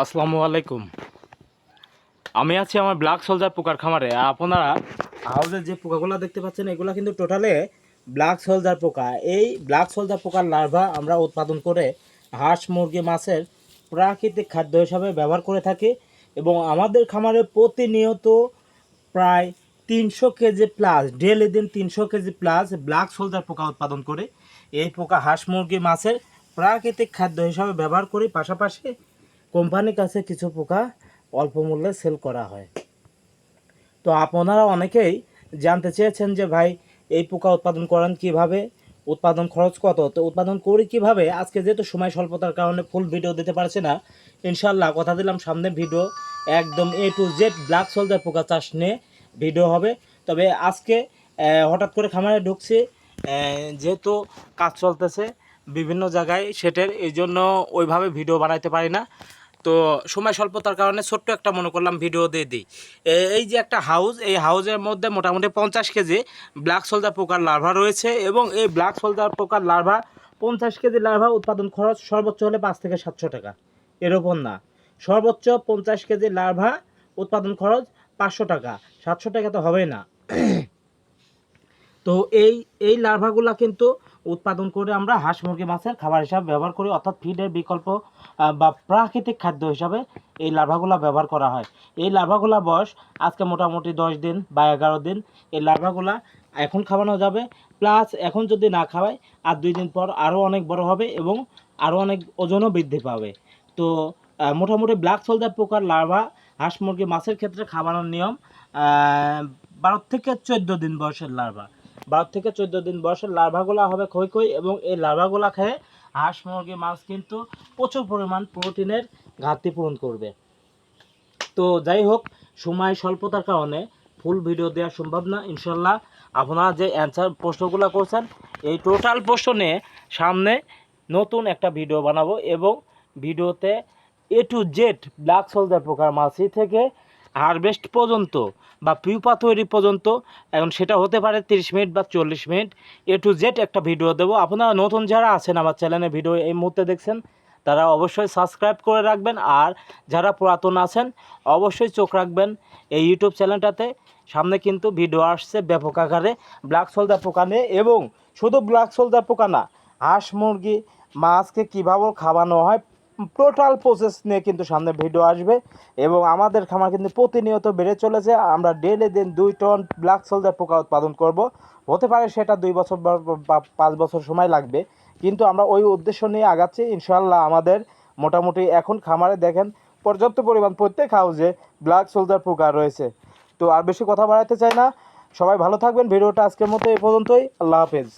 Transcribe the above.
আসসালামু আলাইকুম। আমি আছি আমার ব্ল্যাক সোলজার পোকার খামারে। আপনারা হাউসের যে পোকাগুলো দেখতে পাচ্ছেন, এগুলো কিন্তু টোটালে ব্ল্যাক সোলজার পোকা। এই ব্ল্যাক সোলজার পোকার লার্ভা আমরা উৎপাদন করে হাঁস, মুরগি, মাছের প্রাকৃতিক খাদ্য হিসাবে ব্যবহার করে থাকি এবং আমাদের খামারে প্রতিনিয়ত প্রায় তিনশো কেজি প্লাস ডেলি দিন তিনশো কেজি প্লাস ব্ল্যাক সোলজার পোকা উৎপাদন করে। এই পোকা হাঁস, মুরগি, মাছের প্রাকৃতিক খাদ্য হিসাবে ব্যবহার করি। পাশাপাশি কোম্পানির কাছে কিছু পোকা অল্প মূল্যে সেল করা হয়। তো আপনারা অনেকেই জানতে চেয়েছেন যে ভাই, এই পোকা উৎপাদন করেন কীভাবে? উৎপাদন খরচ কত? তো উৎপাদন করি কীভাবে? আজকে যেহেতু সময় স্বল্পতার কারণে ফুল ভিডিও দিতে পারছি না ইনশাল্লাহ কথা দিলাম সামনে ভিডিও একদম A to Z black soldier পোকা চাষ নিয়ে ভিডিও হবে। তবে আজকে হঠাৎ করে খামারে ঢুকছি যেহেতু কাজ চলতেছে বিভিন্ন জায়গায় সেটের এই জন্য ওইভাবে ভিডিও বানাইতে পারি না। তো সময় স্বল্পতার কারণে ছোট্ট একটা মনে করলাম ভিডিও দিয়ে দিই। এই যে একটা হাউস এই হাউসের মধ্যে মোটামুটি পঞ্চাশ কেজি ব্ল্যাক সোলজার পোকার লার্ভা রয়েছে এবং এই ব্ল্যাক সোলজার পোকার লার্ভা পঞ্চাশ কেজি লার্ভা উৎপাদন খরচ সর্বোচ্চ হলে পাঁচ থেকে সাতশো টাকা। এরকম না। সর্বোচ্চ পঞ্চাশ কেজি লার্ভা উৎপাদন খরচ পাঁচশো টাকা। সাতশো টাকা তো হবেই না। তো এই এই লার্ভাগুলা কিন্তু উৎপাদন করে আমরা হাঁস, মুরগি, মাছের খাবার হিসাবে ব্যবহার করি। অর্থাৎ ফিডের বিকল্প বা প্রাকৃতিক খাদ্য হিসাবে এই লার্ভাগুলা ব্যবহার করা হয়। এই লার্ভাগুলা বয়স আজকে মোটামুটি দশ দিন বা এগারো দিন। এই লার্ভাগুলা এখন খাওয়ানো যাবে। প্লাস এখন যদি না খাওয়ায়, আর দুই দিন পর আরও অনেক বড় হবে এবং আরও অনেক ওজনও বৃদ্ধি পাবে। তো মোটামুটি ব্ল্যাক সোলজার পোকার লার্ভা হাঁস, মুরগি, মাছের ক্ষেত্রে খাওয়ানোর নিয়ম বারো থেকে চোদ্দ দিন বয়সের লার্ভা। বারো থেকে চোদ্দ দিন বয়সের লার্ভাগুলা হবে খই খই এবং এই লার্ভাগুলা খেয়ে হাঁস, মুরগি, মাছ কিন্তু প্রচুর পরিমাণ প্রোটিনের ঘাটতি পূরণ করবে। তো যাই হোক, সময় স্বল্পতার কারণে ফুল ভিডিও দেওয়া সম্ভব না। ইনশাল্লাহ আপনারা যে অ্যান্সার প্রশ্নগুলো করছেন, এই টোটাল প্রশ্ন নিয়ে সামনে নতুন একটা ভিডিও বানাবো এবং ভিডিওতে A to Z black soldier পোকার মাছি থেকে হারভেস্ট পর্যন্ত বা পিউপা তৈরি পর্যন্ত, এখন সেটা হতে পারে তিরিশ মিনিট বা চল্লিশ মিনিট। এ টু জেড একটা ভিডিও দেবো। আপনারা নতুন যারা আছেন আমার চ্যানেলে ভিডিও এই মুহূর্তে দেখছেন, তারা অবশ্যই সাবস্ক্রাইব করে রাখবেন। আর যারা পুরাতন আছেন, অবশ্যই চোখ রাখবেন এই ইউটিউব চ্যানেলটাতে। সামনে কিন্তু ভিডিও আসছে ব্যাপক আকারে, ব্ল্যাক সোলজার পোকা নিয়ে। এবং শুধু ব্ল্যাক সোলজার পোকা না, হাঁস মুরগি, মাছকে কীভাবে খাওয়ানো হয় টোটাল প্রসেস নিয়ে কিন্তু সামনে ভিডিও আসবে এবং আমাদের খামার কিন্তু প্রতিনিয়ত বেড়ে চলেছে। আমরা ডেলি দিন দুই টন ব্ল্যাক সোলজার পোকা উৎপাদন করব। হতে পারে সেটা দুই বছর বা পাঁচ বছর সময় লাগবে। কিন্তু আমরা ওই উদ্দেশ্য নিয়ে আগাচ্ছি। ইনশাল্লাহ আমাদের মোটামুটি এখন খামারে দেখেন পর্যাপ্ত পরিমাণ প্রত্যেক হাউসে ব্ল্যাক সোলজার পোকা রয়েছে। তো আর বেশি কথা বাড়াতে চাই না। সবাই ভালো থাকবেন। ভিডিওটা আজকের মতো এ পর্যন্তই। আল্লাহ হাফেজ।